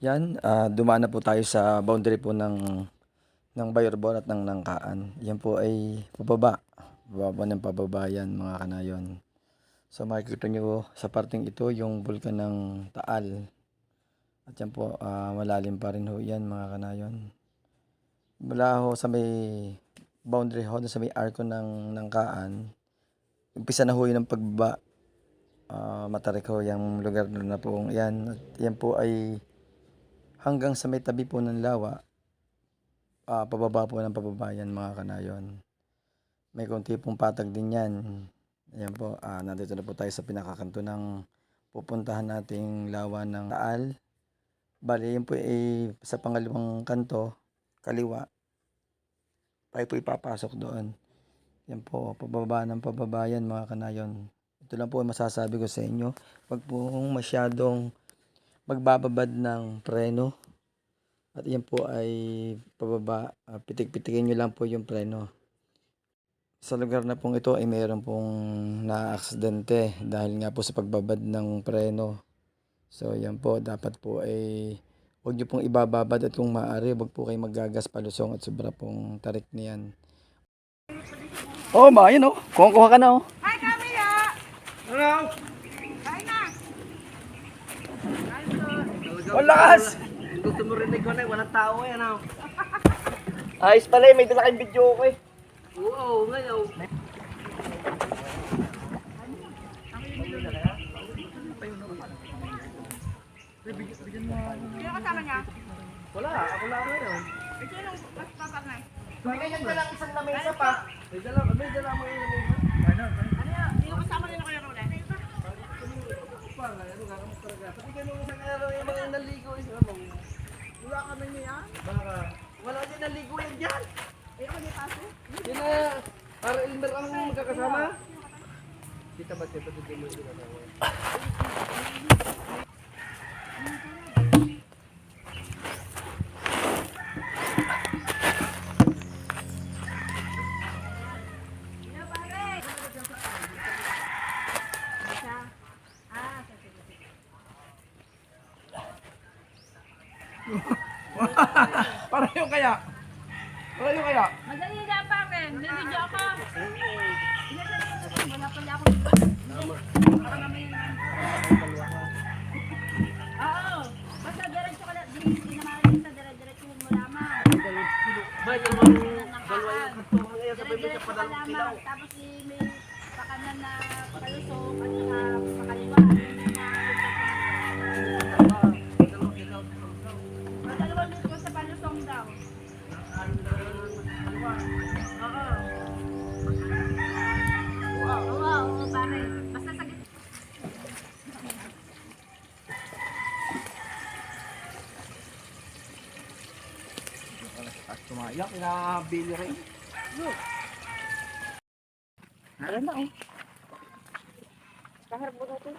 Yan, ah, dumaan na po tayo sa boundary po ng ng Bayorbon at ng Nangkaan. Yan po ay pababa. Pababa ng pababa yan mga kanayon. So makikita nyo sa parting ito yung bulkan ng Taal. At yan po, ah, malalim pa rin ho yan mga kanayon. Mula ho sa may boundary ho, sa may arko ng Nangkaan, umpisa na ho yun ng pagbaba. Ah, matarik ho yung lugar na po yan. At yan po ay hanggang sa may tabi po ng lawa, ah, pababa po ng pababa yan mga kanayon. May konti pong patag din yan. Ayan po, ah, nandito na po tayo sa pinakakanto ng pupuntahan nating lawa ng Taal. Bali, yun po ay sa pangalawang kanto, kaliwa. Tayo po ipapasok doon. Yan po, pababa ng pababa yan mga kanayon. Ito lang po ang masasabi ko sa inyo. Huwag po masyadong magbababad ng preno. At yan po ay pababa. ah, pitik-pitikin nyo lang po yung preno. Sa lugar na pong ito ay mayroon pong na-aksidente dahil nga po sa pagbabad ng preno. So yan po, dapat po ay huwag nyo pong ibababad at kung maaari, huwag po kayo magagas palusong at sobra pong tarik niyan. Oh, ma, yun oh. Kuha-kuha ka na oh. Hi, Camila! Ano? Kain na! Ang lakas! Gusto mo rinig ko na, walang tao eh, ano? Ayos pala eh, may dala kayong video ko eh. Oo, ngayon. Sino kasama niya? Wala, ako lang ngayon. Ito yung papagay. Ganyan ka lang isang lamesa pa. May dala, may dala mo yun. Ano yan? Sino kasama nila kayo Rode? Pa, ano ka, kamusta ka isang araw yung mga naligo, isa mo. Wala kami niya. Baka, wala din naligo yan dyan. Eh, ako paso. Na, para Elmer ang magkakasama. Kita ba, kita ba, mo yung Pareho kaya? Pareho kaya? Madali na pa. May video ako. Wala pala ako. Para mamaya na. Oo. Basta diretso ka lang. Hindi naman sa dire-diretso mo lamang. Ba, yung mga dalawa yung kanto ngayon, siya Dire-diretso ka padalong kilaw. Tapos i- may pakanan na palusok at saka pakaliwa. At tumayak, pinabili rin. Ano na oh. Kaharap mo natin.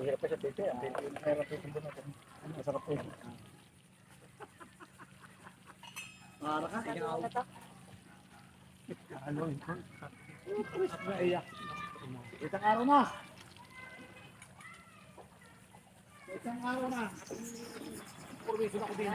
Hirap pa siya, Pepe. Ang Pepe, hirap pa siya natin. Ano, masarap po. Para ka, sige ako. Ano, ito? Naiyak. Isang araw na. Isang araw na. Purwiso na ko din.